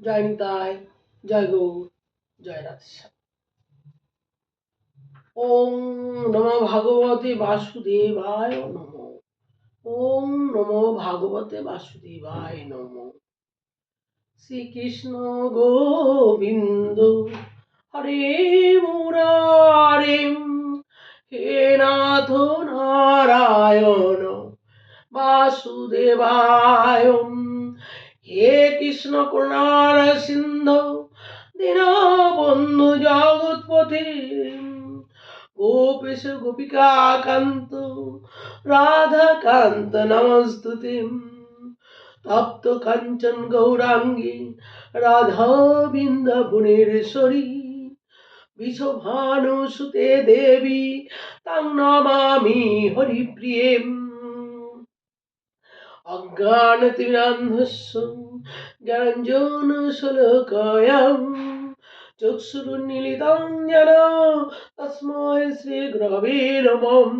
জয় নিতাই, জয় গৌর, জয় রাধেশ্যাম ওম নম ভাগবতে বাসুদেবায় নম। ওম নম ভাগবতে বাসুদেবায় নম। শ্রীকৃষ্ণ গোবিন্দ, হরে মুরারে হে নাথ নারায়ণ, বাসুদেবায় হে কৃষ্ণ করুণার সিন্ধু দীনবন্ধু জগৎপথে গোপেশ গোপিকা কান্ত রাধা কান্ত নমস্তুতে তপ্ত কাঞ্চন গৌরাঙ্গী রাধা বৃন্দাবনেশ্বরী বিশ্বভানু সুতে দেবী তাং নমামি হরিপ্রিয়েম অজ্ঞানতিরান্ধস্য জ্ঞানঞ্জন শলকয়ম চক্ষুরুন্মিলিतं যেন তস্मै শ্রীগুরবে নমঃ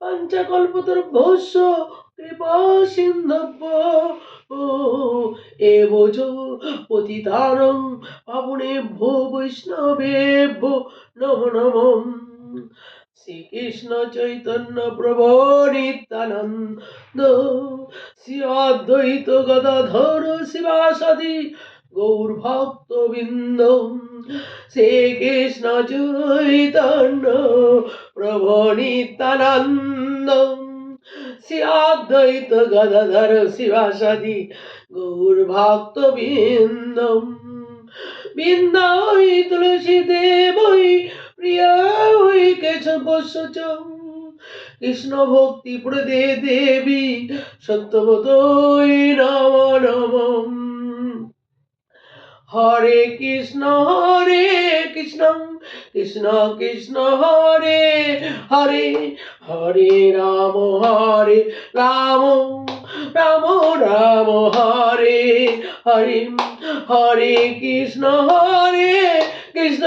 পঞ্চকল্পতরুভ্যশ্চ কৃপা সিন্ধব্য এব চ পতিতানং পাবনেভ্যো বৈষ্ণবেভ্যো নমো নমঃ শ্রীকৃষ্ণ চৈতন্য প্রভু নিত্যানন্দ, শ্রী অদ্বৈত গদাধর শিবাসাদি, গৌর ভক্তবৃন্দ, শ্রীকৃষ্ণ চৈতন্য প্রভু নিত্যানন্দ, শ্রী অদ্বৈত গদাধর শিবাসাদি, গৌর ভক্তবৃন্দ বৃন্দাই তুলসী দেবই প্রিয়া। কেশবস্য কৃষ্ণ ভক্তি প্রদে দেবী সত্যবতই নম নম। হরে কৃষ্ণ হরে কৃষ্ণ কৃষ্ণ কৃষ্ণ, হরে হরে হরে রাম হরে রাম রাম রাম, হরে হরে হরে কৃষ্ণ হরে কৃষ্ণ।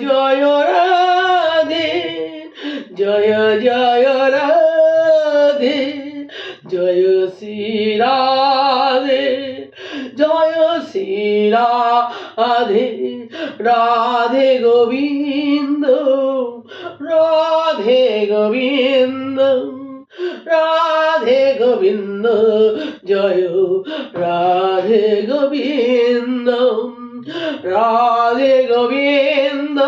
জয় রাধে, জয় জয় রাধে, জয় শ্রী রাধে জয় শ্রী রাধে রাধে গোবিন্দ রাধে গোবিন্দ রাধে গোবিন্দ, জয় রাধে গোবিন্দ। রাধে গোবিন্দ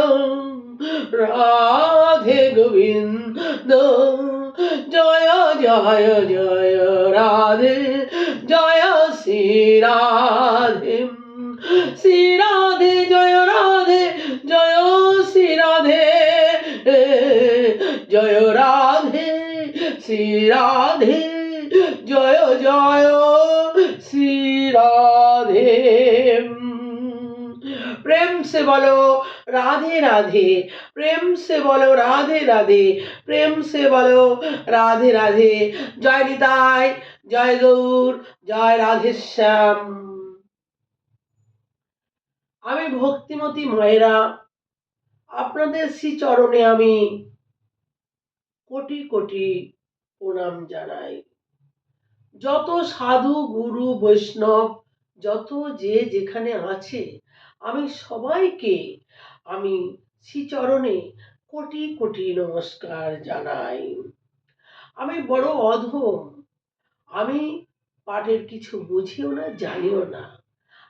রাধে গোবিন্দ, জয় জয় জয়, রাধে, জয়, শ্রী রাধে শ্রী রাধে, জয় রাধে, জয়, শ্রী রাধে, জয়, রাধে, শ্রী রাধে, জয় জয় সে বলো, রাধে রাধে। প্রেম সে বলো, রাধে রাধে। প্রেম সে বলো, রাধে রাধে। জয় নিতাই, জয় গৌর, জয় রাধেশ্যাম। আমি ভক্তিমতী মায়েরা, আপনাদের শ্রীচরণে আমি কোটি কোটি প্রণাম জানাই। যত সাধু, গুরু, বৈষ্ণব, যত যে যেখানে আছে আমি সবাইকে, আমি শ্রীচরণে কোটি কোটি নমস্কার জানাই। আমি বড় অধম। আমি পাঠের কিছু বুঝিও না, জানিও না।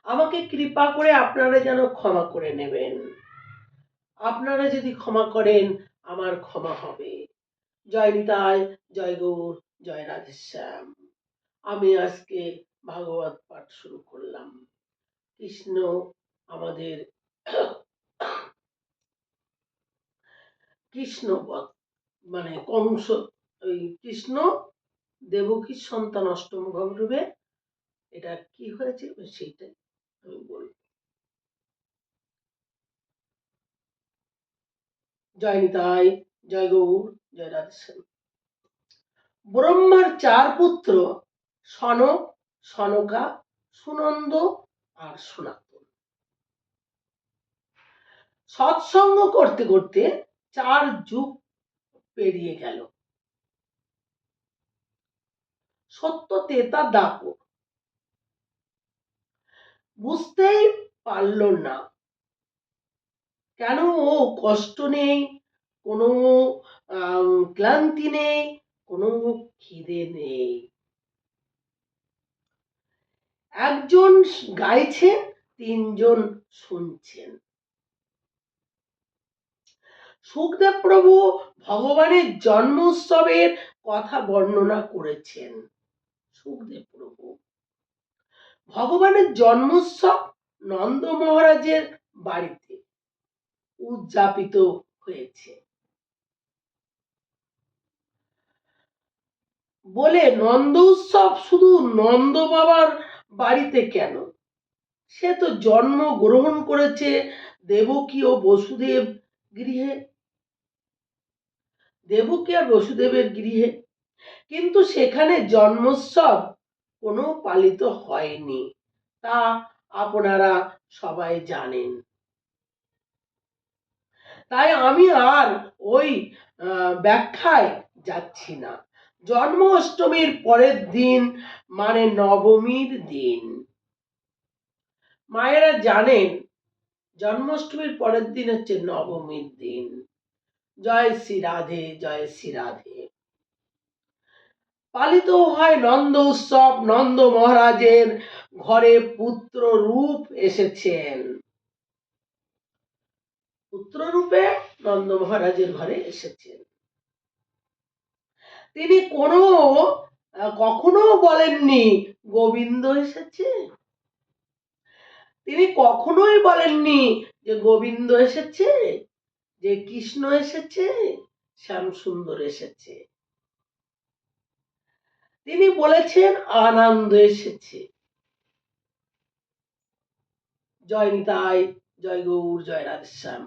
আমাকে কৃপা করে আপনারা যেন ক্ষমা করে নেবেন। আপনারা যদি ক্ষমা করেন, আমার ক্ষমা হবে। জয় নিতাই, জয় গৌর, জয় রাধেশ্যাম। আমি আজকে ভাগবত পাঠ শুরু করলাম। কৃষ্ণ আমাদের কৃষ্ণ বধ মানে কংস, ওই কৃষ্ণ দেবকীর সন্তান অষ্টম ভগরূপে এটা কি হয়েছে? সেইটাই আমি বলব। জয় নিতাই, জয় গৌর, জয় রাধেশ্যাম। ব্রহ্মার চার পুত্র সনক, সনকা, সুনন্দ আর সনাতন সৎসঙ্গ করতে করতে চার যুগ পেরিয়ে গেল। সত্য তেতা দাপর। বুঝতেই পারল না। কেন ও কষ্ট নেই? কোনো ক্লান্তি নেই? কোনো খিদে নেই। একজন গাইছেন, তিনজন শুনছেন। সুখদেব প্রভু ভগবানের জন্ম উৎসবের কথা বর্ণনা করেছেন। সুখদেব প্রভু ভগবানের জন্মোৎসব নন্দ মহারাজের বাড়িতে উদযাপিত হয়েছে। বলে নন্দ উৎসব শুধু নন্দ বাবার বাড়িতে কেন? সে তো জন্ম গ্রহণ করেছে দেবকী ও বসুদেব গৃহে। দেবকী আর বসুদেবের গৃহে। কিন্তু সেখানে জন্মোৎসব কোনো পালিত হয়নি, তা আপনারা সবাই জানেন। তাই আমি আর ওই ব্যাখ্যায় যাচ্ছি না। জন্ম অষ্টমীর পরের দিন মানে নবমীর দিন। মায়েরা জানেন, জন্মাষ্টমীর পরের দিন হচ্ছে নবমীর দিন। জয় শ্রী রাধে, জয় শ্রী রাধে। পালিত হয় নন্দ উৎসব, নন্দ মহারাজের ঘরে পুত্র রূপ এসেছেন। পুত্র রূপে নন্দ মহারাজের ঘরে এসেছেন। তিনি কোনো কখনো বলেননি, গোবিন্দ এসেছে? তিনি কখনোই বলেননি যে গোবিন্দ এসেছে? যে কৃষ্ণ এসেছে, শ্যাম সুন্দর এসেছে। তিনি বলেছেন, আনন্দ এসেছে। জয় নিতাই, জয় গৌর, জয় রাধেশ্যাম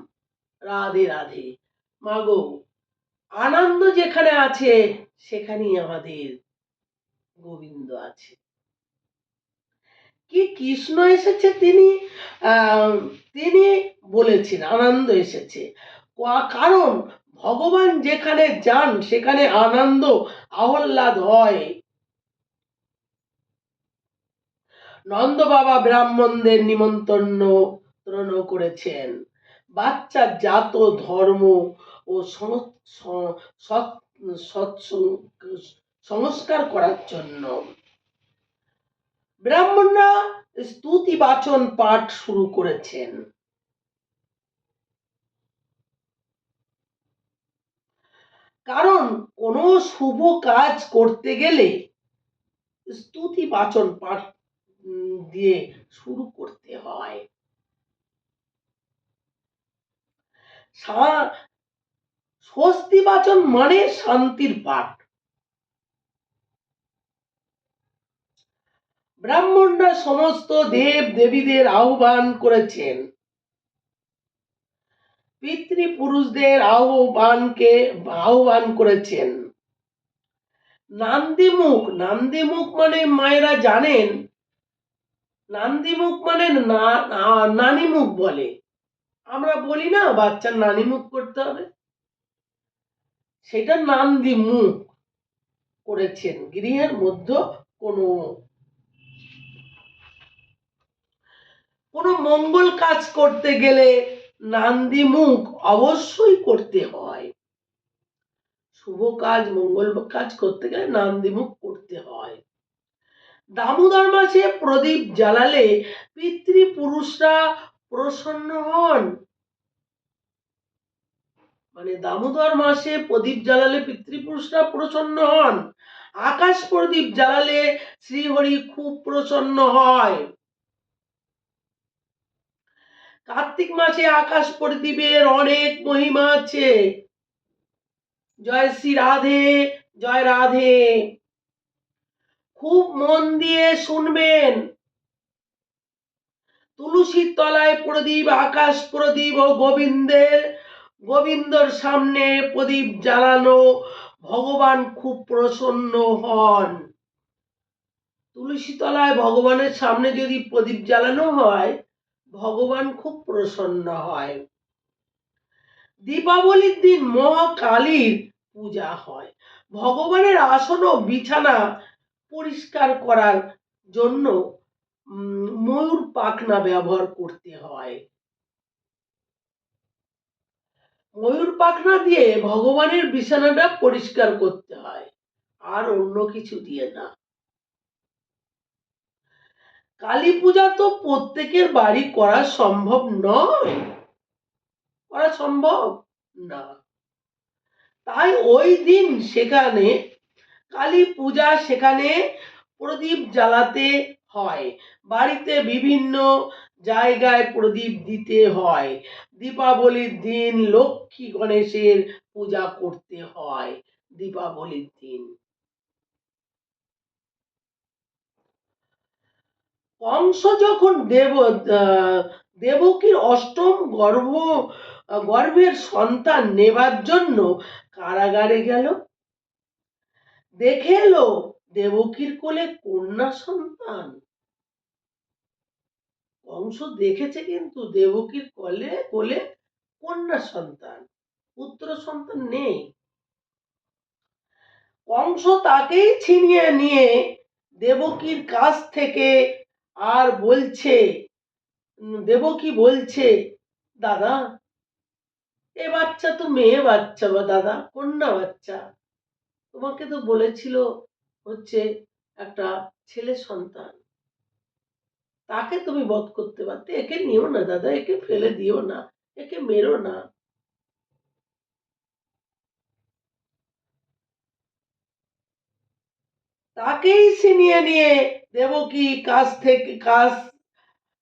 রাধে রাধে। মাগো, আনন্দ যেখানে আছে, সেখানেই আমাদের গোবিন্দ আছে। কি কৃষ্ণ এসেছে তিনি? তিনি বলেছেন, আনন্দ এসেছে। কারণ? ভগবান যেখানে যান, সেখানে আনন্দ, আহ্লাদ হয়। নন্দ বাবা ব্রাহ্মণদের নিমন্ত্রণ করেছেন। বাচ্চার জাত, ধর্ম ও সংস্কার করার জন্য। ব্রাহ্মণরা স্তুতি বাচন পাঠ শুরু করেছেন। কারণ কোনো শুভ কাজ করতে গেলে স্তুতি বাচন পাঠ দিয়ে শুরু করতে হয়। স্বস্তি বাচন মানে শান্তির পাঠ। ব্রাহ্মণরা সমস্ত দেব দেবীদের আহ্বান করেছেন। পিতৃপুরুষদের আহ্বানকে, আহ্বান করেছেন। নান্দিমুখ নান্দিমুখ মানে মায়েরা জানেন, নান্দিমুখ মানে নানিমুখ বলে। আমরা বলি না, বাচ্চার নানিমুখ করতে হবে। সেটা নান্দি মুখ করেছেন। গৃহের মধ্যে কোনো কোনো মঙ্গল কাজ করতে গেলে নান্দি মুখ অবশ্যই করতে হয়। শুভ কাজ, মঙ্গল কাজ করতে গেলে নান্দি মুখ করতে হয়। দামোদর মাসে প্রদীপ জ্বালালে পিতৃপুরুষরা প্রসন্ন হন। মানে দামোদর মাসে প্রদীপ জ্বালালে পিতৃপুরুষরা প্রসন্ন হন। আকাশ প্রদীপ জ্বালালে শ্রীহরি খুব প্রসন্ন হয়। কার্তিক মাসে আকাশ প্রদীপের অনেক মহিমা আছে। জয় শ্রী রাধে, জয় রাধে। খুব মন দিয়ে শুনবেন। তুলসীর তলায় প্রদীপ, আকাশ প্রদীপ ও গোবিন্দের, গোবিন্দর সামনে প্রদীপ জ্বালানো ভগবান খুব প্রসন্ন হন। তুলসী তলায় ভগবানের সামনে যদি প্রদীপ জ্বালানো হয় ভগবান খুব প্রসন্ন হয়। দীপাবলির দিন মহাকালীর পূজা হয়। ভগবানের আসন ও বিছানা পরিষ্কার করার জন্য ময়ূর পাখনা ব্যবহার করতে হয়। ময়ূর পাখনা দিয়ে ভগবানের বিছানাটা পরিষ্কার করতে হয়, আর অন্য কিছু দিয়ে না। কালী পূজা তো প্রত্যেকের বাড়ি করা সম্ভব নয়। করা সম্ভব না। তাই ওই দিন সেখানে, কালী পূজা সেখানে প্রদীপ জ্বালাতে হয়। বাড়িতে বিভিন্ন জায়গায় প্রদীপ দিতে হয়। দীপাবলির দিন লক্ষ্মী গণেশের পূজা করতে হয়। দীপাবলির দিন। কংস যখন দেব দেবকীর অষ্টম গর্ভ, গর্ভের সন্তান নেবার জন্য কারাগারে গেল। দেখে এলো দেবকীর কোলে কন্যা সন্তান। কংস দেখেছে কিন্তু দেবকীর কোলে কোলে কন্যা সন্তান, পুত্র সন্তান নেই। কংস তাকেই ছিনিয়ে নিয়ে দেবকীর কাছ থেকে আর বলছে দেবকী বলছে? দাদা, এ বাচ্চা তো মেয়ে বাচ্চা বা দাদা, কন্যা বাচ্চা। তোমাকে তো বলেছিল হচ্ছে একটা ছেলে সন্তান। তাকে তুমি বধ করতে পারতে। একে নিও না দাদা, একে ফেলে দিও না, একে মেরো না। তাকেই ছিনিয়ে নিয়ে দেবকী কাছ থেকে কাজ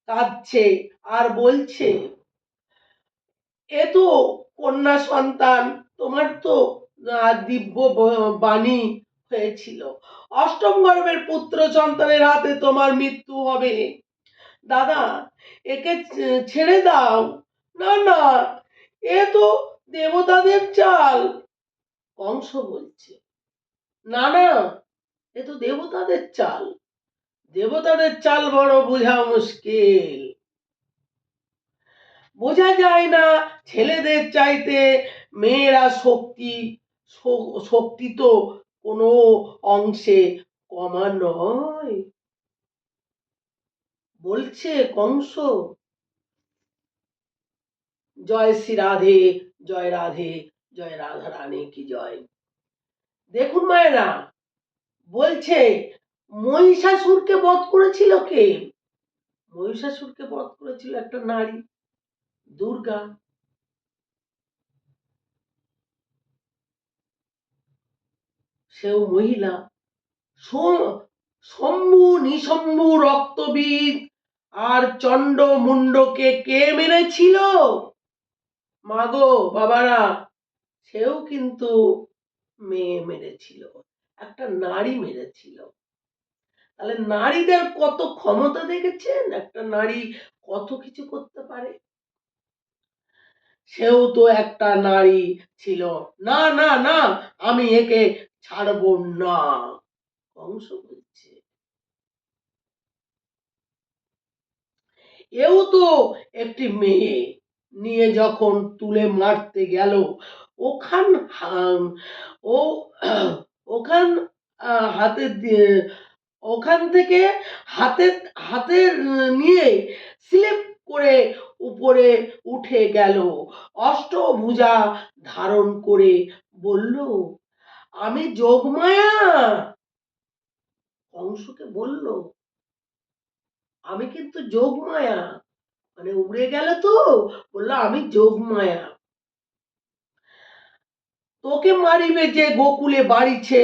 কাঁদছে আর বলছে, এ তো কন্যা সন্তান, তোমার তো দিব্য বাণী হয়েছিল। অষ্টম গর্ভের পুত্র সন্তানের হাতে তোমার মৃত্যু হবে। দাদা, একে ছেড়ে দাও। না না, এ তো দেবতাদের চাল। কংস বলছে, না না এ তো দেবতাদের চাল। দেবতাদের চাল বড় বোঝা মুশকিল। বোঝা যায় না ছেলেদের চাইতে মেয়েরা শক্তি শক্তি তো কোনো অংশে কমা নয়। বলছে কংস, জয় শ্রী রাধে, জয় রাধে, জয় রাধা রানী, কি জয়। দেখুন মায়েরা বলছে, মহিষাসুরকে বধ করেছিল কে? মহিষাসুরকে বধ করেছিল একটা নারী, দুর্গা। সেও মহিলা। শম্ভু নিশম্ভু রক্তবীর আর চণ্ড মুন্ডকে কে মেরেছিল? মাগো, বাবারা, সেও কিন্তু মেয়ে মেরেছিল। একটা নারী মেরেছিল। তাহলে নারীদের কত ক্ষমতা দেখেছেন? একটা নারী কত কিছু করতে পারে? সেও তো একটা নারী ছিল। না না না, আমি একে ছাড়বো না। কংস বলছে এও তো একটি মেয়ে নিয়ে যখন তুলে মারতে গেল, ওখান ও ওখান হাতে দিয়ে ওখান থেকে হাতে হাতে নিয়ে স্লিপ করে উপরে উঠে গেল। অষ্টভুজা ধারণ করে বলল, আমি যোগমায়া! কংসকে বলল, আমি কিন্তু যোগমায়া। মানে উড়ে গেল তো? বলল, আমি যোগমায়া। তোকে মারিবে যে গোকুলে বাড়িছে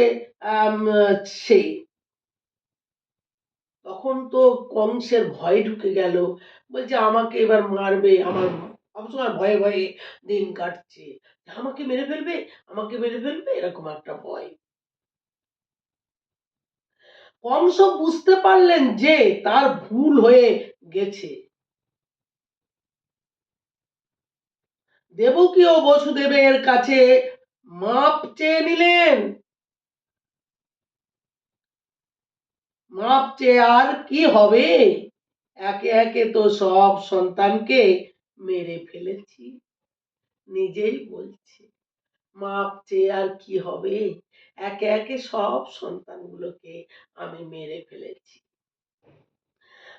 সে। তখন তো কংসের ভয় ঢুকে গেল। বলছে, আমাকে এবার মারবে, আমার সবসময় ভয়ে ভয়ে দিন কাটছে। আমাকে মেরে ফেলবে, আমাকে মেরে ফেলবে, এরকম একটা ভয়। কংস বুঝতে পারলেন যে তার ভুল হয়ে গেছে। দেবকীয় বসুদেবের কাছে মাপ চেয়ে নিলেন। মাপ চেয়ে আর কি হবে? একে একে তো সব সন্তানকে মেরে ফেলেছি। নিজেই বলছি, মাপ চেয়ে আর কি হবে? একে একে সব সন্তানগুলোকে আমি মেরে ফেলেছি।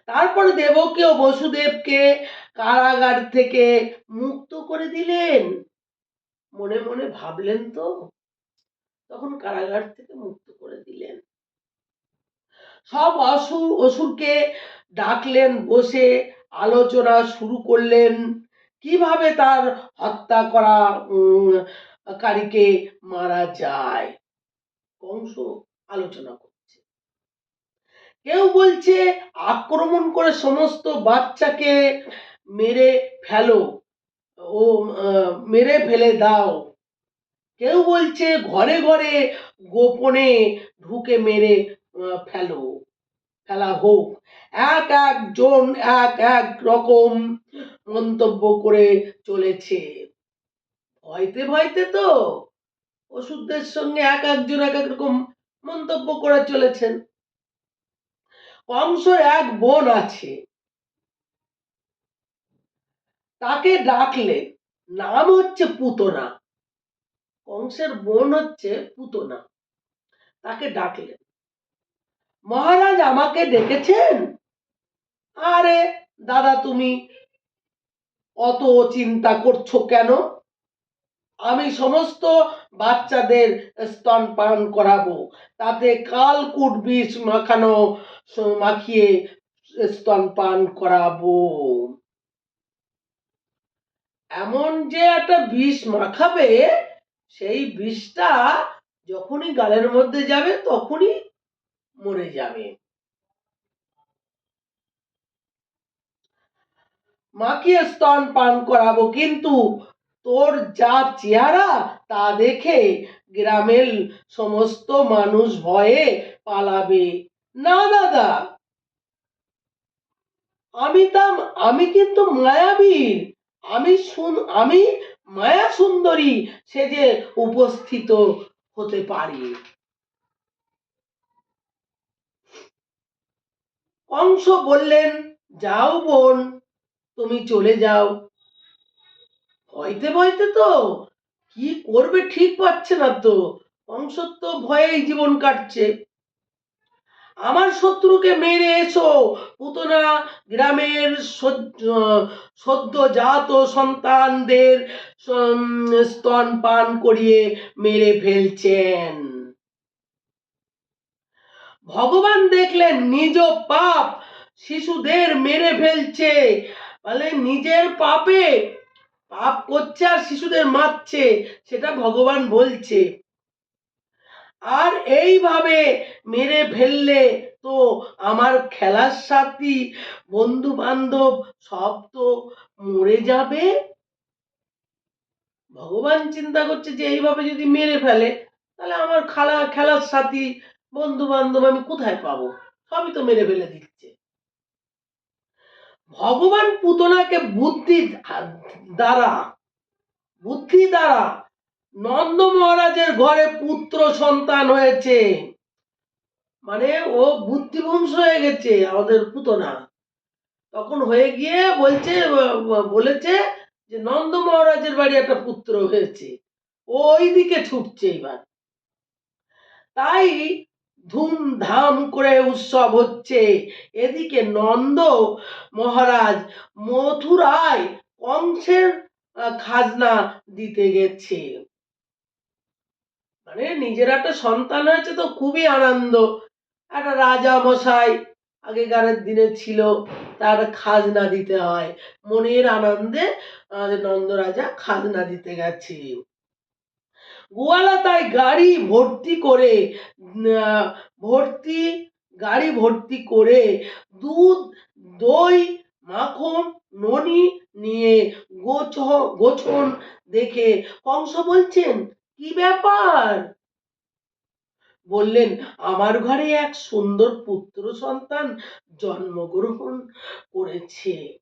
তারপর দেবকী ও বসুদেবকে কারাগার থেকে মুক্ত করে দিলেন। মনে মনে ভাবলেন তো? তখন কারাগার থেকে মুক্ত করে দিলেন। সব অসুর, অসুরকে ডাকলেন, বসে আলোচনা শুরু করলেন। কীভাবে তার হত্যা করা কারীকে মারা যায়? কংস আলোচনা করছে। কেউ বলছে, আক্রমণ করে সমস্ত বাচ্চাকে মেরে ফেলো। ও মেরে ফেলে দাও। কেউ বলছে, ঘরে ঘরে গোপনে ঢুকে মেরে ফেলো, ফেলা হোক। এক একজন এক এক রকম মন্তব্য করে চলেছে। ভয়তে ভয়তে তো ওষুধদের সঙ্গে এক একজন এক এক রকম মন্তব্য করে চলেছেন। কংসর এক বোন আছে। তাকে ডাকলে নাম হচ্ছে পুতনা। কংসের বোন হচ্ছে পুতনা। তাকে ডাকলেন মহারাজ আমাকে ডেকেছেন আরে, দাদা তুমি অত চিন্তা করছ কেন? আমি সমস্ত বাচ্চাদের স্তন পান করাবো। তাতে কালকুট বিষ মাখানো, মাখিয়ে স্তন পান করাবো। এমন যে একটা বিষ মাখাবে, সেই বিষটা যখনই গালের মধ্যে যাবে, তখনই মরে যাবে। মাখিয়ে স্তন পান করাবো, কিন্তু তোর যা চেহারা, তা দেখে গ্রামের সমস্ত মানুষ ভয়ে পালাবে। না, দাদা, আমি তা, আমি কিন্তু মায়াবীর। আমি শুন, আমি মায়া সুন্দরী সেজে উপস্থিত হতে পারি। কংস বললেন, যাও বোন, তুমি চলে যাও। ভয়তে ভয়তে তো, কি করবে ঠিক পাচ্ছে না তো। কংস তো ভয়েই জীবন কাটছে। আমার শত্রুকে মেরে এসো। পুতনা গ্রামের সদ্য- সদ্যজাত সন্তানদের উম, স্তনপান করিয়ে মেরে ফেলছেন। ভগবান দেখলেন নিজ পাপ শিশুদের মেরে ফেলছে। বলে নিজের পাপে পাপ করছে আর শিশুদের মারছে সেটা ভগবান বলছে। আর এইভাবে মেরে ফেললে তো আমার খেলার সাথী বন্ধু বান্ধব সব তো মরে যাবে। ভগবান চিন্তা করছে যে এইভাবে যদি মেরে ফেলে, তাহলে আমার খেলা, খেলার সাথী বন্ধু বান্ধব আমি কোথায় পাবো? সবই তো মেরে ফেলে দিচ্ছে। ভগবান পুতনাকে বুদ্ধি দ্বারা বুদ্ধি দ্বারা নন্দ মহারাজের ঘরে পুত্র সন্তান হয়েছে। মানে ও বুদ্ধিভংস হয়ে গেছে, আমাদের পুতনা। তখন হয়ে গিয়ে বলছে বলেছে যে নন্দ মহারাজের বাড়ি একটা পুত্র হয়েছে, ও ওইদিকে ছুটছে এবার। তাই ধুমধাম করে উৎসব হচ্ছে। এদিকে নন্দ মহারাজ মথুরায় কংসের খাজনা দিতে গেছে। মানে নিজের একটা সন্তান হয়েছে তো খুবই আনন্দ। একটা রাজা মশাই আগেকারের দিনে ছিল, তার খাজনা দিতে হয়। মনের আনন্দে আমাদের নন্দ রাজা খাজনা দিতে গেছে গোয়ালা তাই গাড়ি ভর্তি করে ভর্তি, গাড়ি ভর্তি করে দুধ, দই, মাখন, ননি নিয়ে গোছ গোছন দেখে কংস বলছেন কি ব্যাপার? বললেন, আমার ঘরে এক সুন্দর পুত্র সন্তান জন্মগ্রহণ করেছে।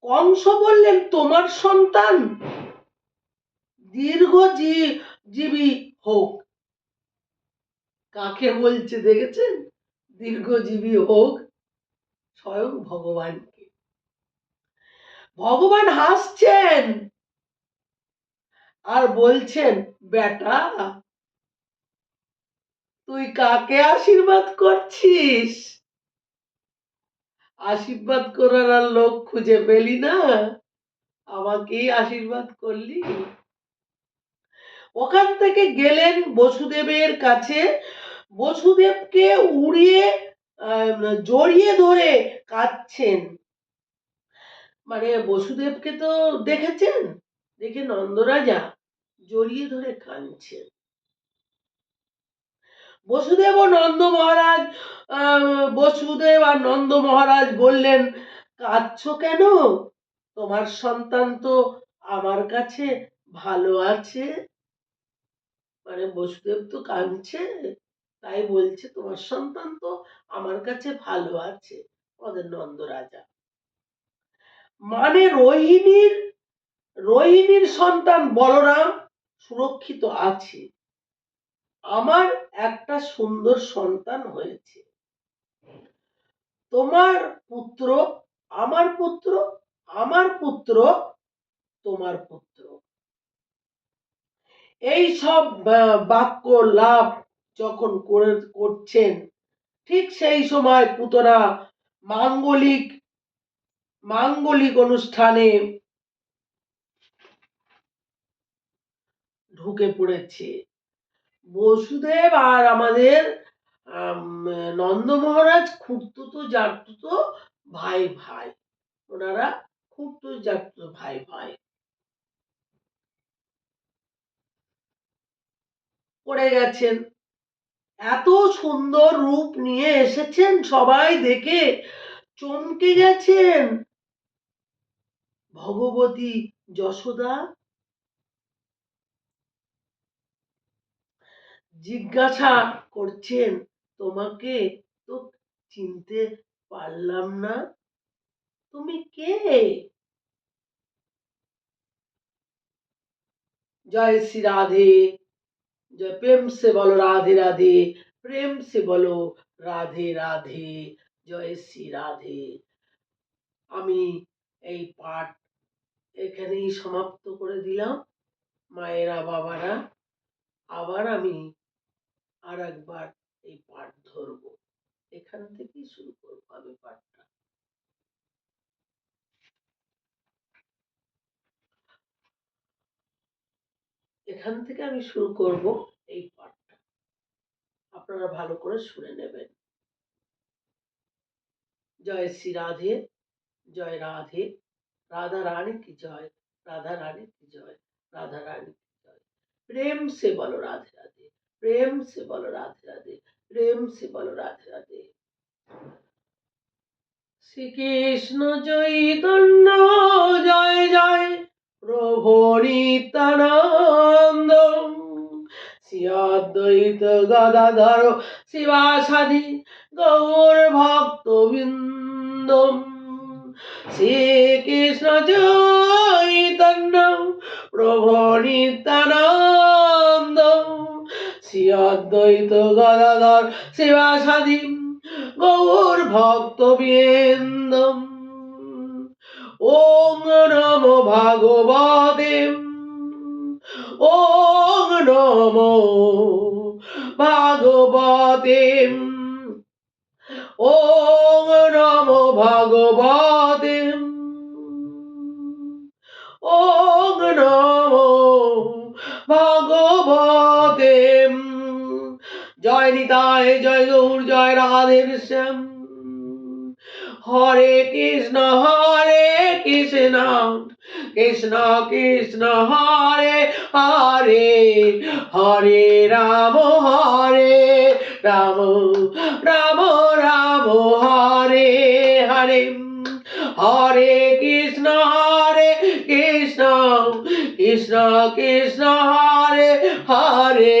কংস বললেন, তোমার সন্তান দীর্ঘ জীবী হোক। কাকে বলছে দেখেছেন? দীর্ঘজীবী হোক স্বয়ং ভগবানকে। ভগবান হাসছেন। আর বলছেন, বেটা, তুই কাকে আশীর্বাদ করছিস? আশীর্বাদ করার আর লোক খুঁজে পেলি না। আমাকেই আশীর্বাদ করলি। ওখান থেকে গেলেন বসুদেবের কাছে। বসুদেবকে উড়িয়ে জড়িয়ে ধরে কাঁদছেন। মানে বসুদেবকে তো দেখেছেন? দেখে নন্দরাজা জড়িয়ে ধরে কাঁদছেন বসুদেব নন্দ মহারাজ বসুদেব আর নন্দ মহারাজ বললেন, কাঁদছো কেন? তোমার সন্তান তো আমার কাছে ভালো আছে। মানে বসুদেব তো কাঁদছে, তাই বলছে, তোমার সন্তান তো আমার কাছে ভালো আছে, আমাদের নন্দ রাজা। মানে রোহিণীর রোহিণীর সন্তান বলরাম সুরক্ষিত আছে। আমার একটা সুন্দর সন্তান হয়েছে। তোমার পুত্র, আমার পুত্র আমার পুত্র, তোমার পুত্র। এই সব বাক্য, লাভ যখন করে, করছেন, ঠিক সেই সময় পুতরা মাঙ্গলিক মাঙ্গলিক অনুষ্ঠানে ঢুকে পড়েছে। বসুদেব আর আমাদের নন্দ মহারাজ খুঁড়তুতো জাগতুতো ভাই ভাই। ওনারা খুঁড়তো, জাগতো, ভাই ভাই। পড়ে গেছেন। এত সুন্দর রূপ নিয়ে এসেছেন সবাই দেখে। চমকে গেছেন। ভগবতী যশোদা জিজ্ঞাসা করছেন, তোমাকে তো চিনতে পারলাম না। তুমি কে? জয় শ্রী রাধে, জয় প্রেম সে বলো রাধে রাধে, প্রেম সে বলো রাধে রাধে, জয় শ্রী রাধে। আমি এই পাঠ এখানেই সমাপ্ত করে দিলাম। মায়েরা বাবারা, আবার আমি আর একবার এই পাঠ ধরব। এখান থেকেই শুরু করব আমি পাঠটা। এখান থেকে আমি শুরু করব এই পাঠটা। আপনারা ভালো করে শুনে নেবেন। জয় শ্রী রাধে, জয় রাধে, রাধা রানী কি জয়, রাধা রানী কি জয়, রাধা রানী কি জয়। প্রেম সে বলো রাধে রাধে। প্রেম সে বলো, রাধে রাধে। প্রেম সে বলো, রাধে রাধে। শ্রীকৃষ্ণ চৈতন্য, জয় জয়। প্রভু নিত্যানন্দ। শ্রী অদ্বৈত গদাধর শিবাসাদি, গৌর ভক্তবৃন্দ। শ্রীকৃষ্ণ চৈতন্য, প্রভু নিত্যানন্দ। শ্রী অদ্বৈত গদাধর শিবাসাদি গৌর ভক্তবৃন্দ ওম নম ভাগবতে। ওম নম ভাগবতে। ওম নম ভাগবতে। ওম নম জয় নিতাই, জয় গৌর, জয় রাধের শ্যাম হরে কৃষ্ণ হরে কৃষ্ণ কৃষ্ণ কৃষ্ণ, হরে হরে হরে রাম হরে রাম রাম রাম, হরে হরে। হরে কৃষ্ণ হরে কৃষ্ণ কৃষ্ণ কৃষ্ণ, হরে হরে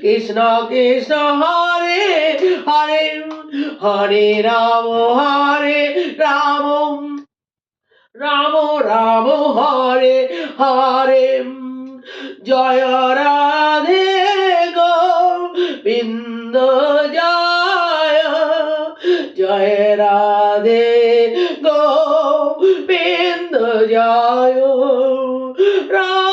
কৃষ্ণ কৃষ্ণ হরে হরে হরে রাম হরে রাম রাম রাম, হরে হরে। জয় রাধে গোবিন্দ, জয় জয় রাধে গোবিন্দ, জয়। রাধে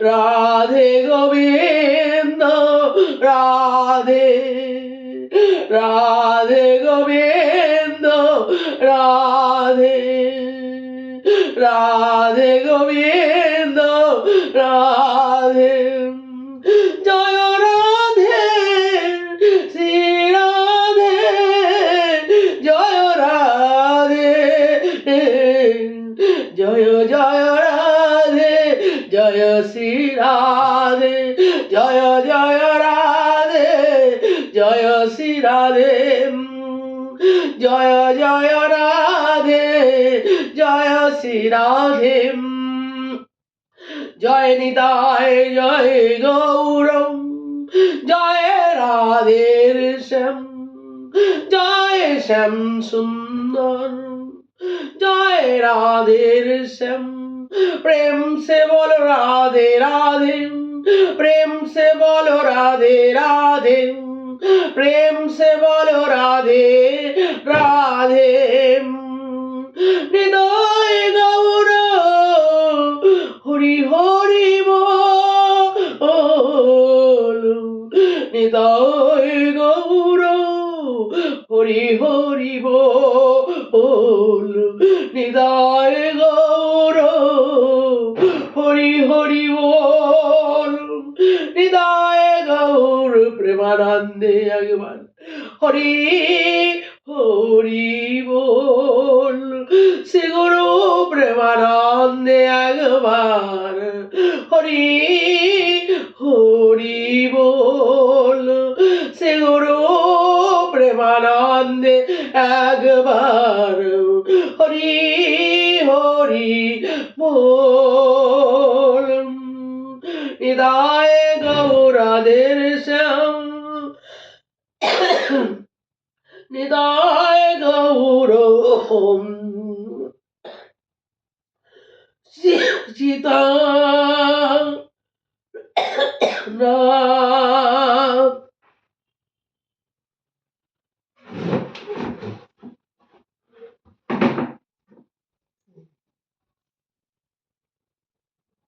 রাধে জয় জয় রাধে, জয় শ্রী রাধে। জয় নিতায় জয় গৌরম, জয় রাধের শ্যাম, জয় শ্যাম সুন্দর জয় রাধের শ্যাম। প্রেম সে বল রাধে রাধে, প্রেম সে বলো রাধে রাধে। প্রেম সে বলো রাধে রাধে। হৃদয় গৌর, হরি হরি বল। হৃদয় গৌর, হরি হরি বল। হৃদয় গৌর। হরি হরি বল। হৃদয় গৌর প্রেমানন্দে একবার হরি হরি বল। শ্রী গুরু প্রেমানন্দে একবার হরি হরি বল। শ্রী গুরু প্রেমানন্দে একবার হরি হরি বল। হৃদয় গৌরাদের শ্যাম। হৃদয় গৌর সীতা